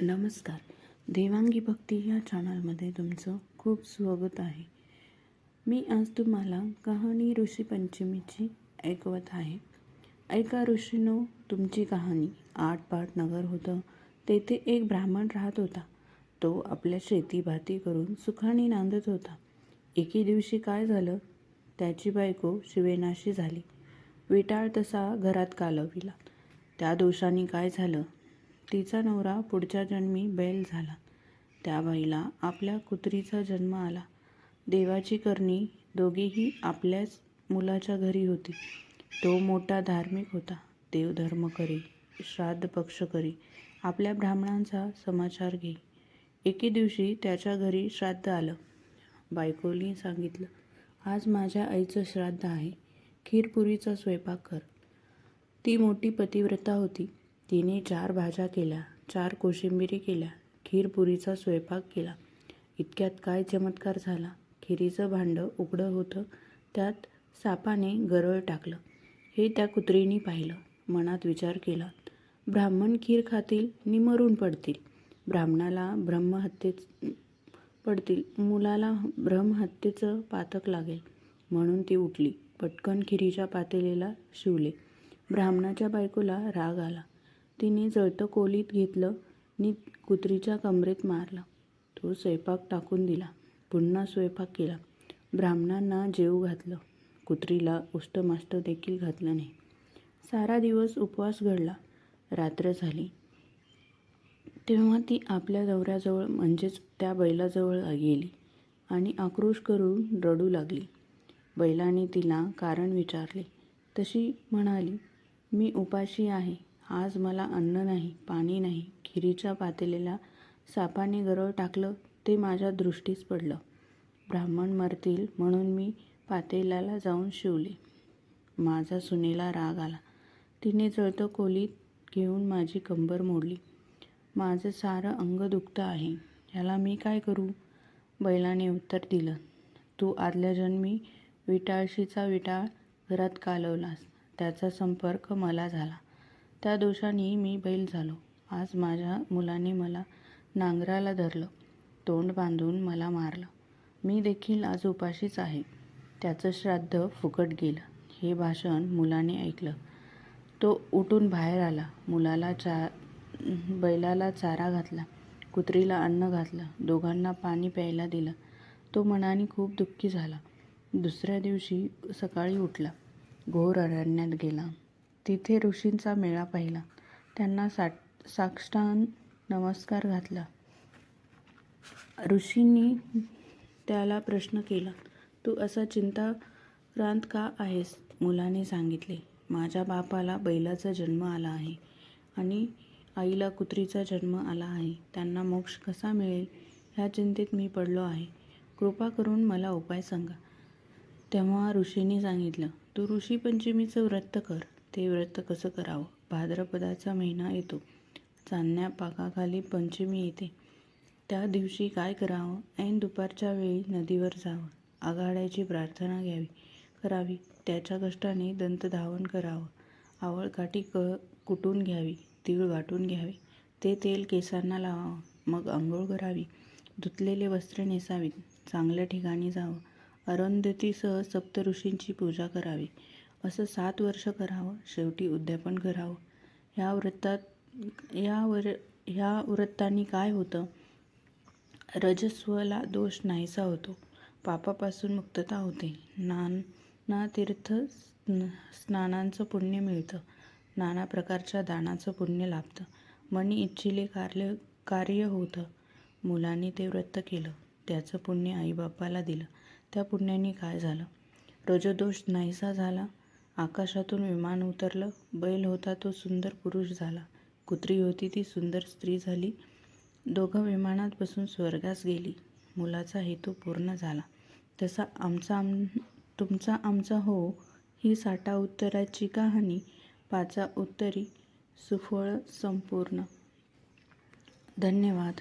नमस्कार. देवांगी भक्ती या चॅनलमध्ये तुमचं खूप स्वागत आहे. मी आज तुम्हाला कहाणी ऋषी पंचमीची ऐकवत आहे. ऐका ऋषीनो तुमची कहाणी आठपाट नगर होतं. तेथे एक ब्राह्मण राहत होता. तो आपल्या शेतीभाती करून सुखाने नांदत होता. एके दिवशी काय झालं? त्याची बायको शिवेनाशी झाली. विटाळ तसा घरात कालविला. त्या दोषाने काय झालं? तिचा नवरा पुढच्या जन्मी बैल झाला. त्या बाईला आपल्या कुत्रीचा जन्म आला. देवाची करणी दोघीही आपल्याच मुलाच्या घरी होती. तो मोठा धार्मिक होता. देवधर्म करी श्राद्ध पक्ष करी आपल्या ब्राह्मणांचा समाचार घेई एके दिवशी त्याच्या घरी श्राद्ध आलं. बायकोली सांगितलं आज माझ्या आईचं श्राद्ध आहे. खीरपुरीचा स्वयंपाक कर. ती मोठी पतिव्रता होती. तिने चार भाज्या केल्या चार कोशिंबिरी केल्या खीरपुरीचा स्वयंपाक केला. इतक्यात काय चमत्कार झाला. खिरीचं भांडं उघडं होतं. त्यात सापाने गरळ टाकलं. हे त्या कुत्रीने पाहिलं. मनात विचार केला. ब्राह्मण खीर खातील नि मरून पडतील. ब्राह्मणाला ब्रह्महत्येच पडतील. मुलाला ब्रह्महत्येचं पातक लागेल. म्हणून ती उठली. पटकन खिरीच्या पातेलीला शिवले. ब्राह्मणाच्या बायकोला राग आला. तिने जळतं कोलीत घेतलं नि कुत्रीच्या कमरेत मारला. तो स्वयंपाक टाकून दिला. पुन्हा स्वयंपाक केला. ब्राह्मणांना जेव घातलं. कुत्रीला उष्टमाष्ट देखील घातलं नाही. सारा दिवस उपवास घडला. रात्र झाली. तेव्हा ती आपल्या दौऱ्याजवळ म्हणजेच त्या बैलाजवळ गेली आणि आक्रोश करून रडू लागली. बैलाने तिला कारण विचारले. तशी म्हणाली मी उपाशी आहे. आज मला अन्न नाही पाणी नाही खिरीच्या पातेलीला सापाने गरळ टाकलं ते माझ्या दृष्टीस पडलं. ब्राह्मण मरतील म्हणून मी पातेल्याला जाऊन शिवले. माझा सुनेला राग आला. तिने जळतं खोलीत घेऊन माझी कंबर मोडली. माझं सारं अंग दुखतं आहे. ह्याला मी काय करू? बैलाने उत्तर दिलं. तू आदल्या जन्मी विटाळशीचा विटाळ घरात कालवलास. त्याचा संपर्क मला झाला. त्या दोषाने मी बैल झालो. आज माझ्या मुलाने मला नांगराला धरलं. तोंड बांधून मला मारलं. मी देखील आज उपाशीच आहे. त्याचं श्राद्ध फुकट गेलं. हे भाषण मुलाने ऐकलं. तो उठून बाहेर आला. मुलाला चा बैलाला चारा घातला. कुत्रीला अन्न घातलं. दोघांना पाणी प्यायला दिलं. तो मनाने खूप दुःखी झाला. दुसऱ्या दिवशी सकाळी उठला. घोर अरण्यात गेला. तिथे ऋषींचा मेळा पाहिला. त्यांना साट साष्टांग नमस्कार घातला. ऋषींनी त्याला प्रश्न केला तू असा चिंताक्रांत का आहेस? मुलाने सांगितले माझ्या बापाला बैलाचा जन्म आला आहे आणि आईला कुत्रीचा जन्म आला आहे. त्यांना मोक्ष कसा मिळेल ह्या चिंतेत मी पडलो आहे. कृपा करून मला उपाय सांगा. तेव्हा ऋषींनी सांगितलं तू ऋषी पंचमीचं व्रत कर. ते व्रत कसं करावं? भाद्रपदाचा महिना येतो. चांदण्या पाकाखाली पंचमी येते. त्या दिवशी काय करावं? ऐन दुपारच्या वेळी नदीवर जावं. आघाड्याची प्रार्थना घ्यावी. करावी. त्याच्या कष्टाने दंतधावन करावं. आवळकाठी क कुटून घ्यावी. तीळ वाटून घ्यावे. ते तेल केसांना लावावं. मग आंघोळ करावी. धुतलेले वस्त्र नेसावीत. चांगल्या ठिकाणी जावं. अरुंधतीसह सप्तऋषींची पूजा करावी. असं सात वर्ष करावं शेवटी उद्यापन करावं. ह्या व्रतात या वर ह्या व्रतांनी काय होतं? रजस्वला दोष नाहीसा होतो. पापापासून मुक्तता होते. नाना तीर्थ स्नानांचं पुण्य मिळतं. नाना प्रकारच्या दानाचं पुण्य लाभतं. मनी इच्छिले कार्य कार्य होतं. मुलांनी ते व्रत केलं. त्याचं पुण्य आईबापाला दिलं. त्या पुण्याने काय झालं? रजदोष नाहीसा झाला. आकाशातून विमान उतरलं. बैल होता तो सुंदर पुरुष झाला. कुत्री होती ती सुंदर स्त्री झाली. दोघं विमानात बसून स्वर्गास गेली. मुलाचा हेतू पूर्ण झाला. तसा आमचा आम तुमचा आमचा हो ही साठा उत्तराची कहाणी पाचा उत्तरी सुफळ संपूर्ण. धन्यवाद.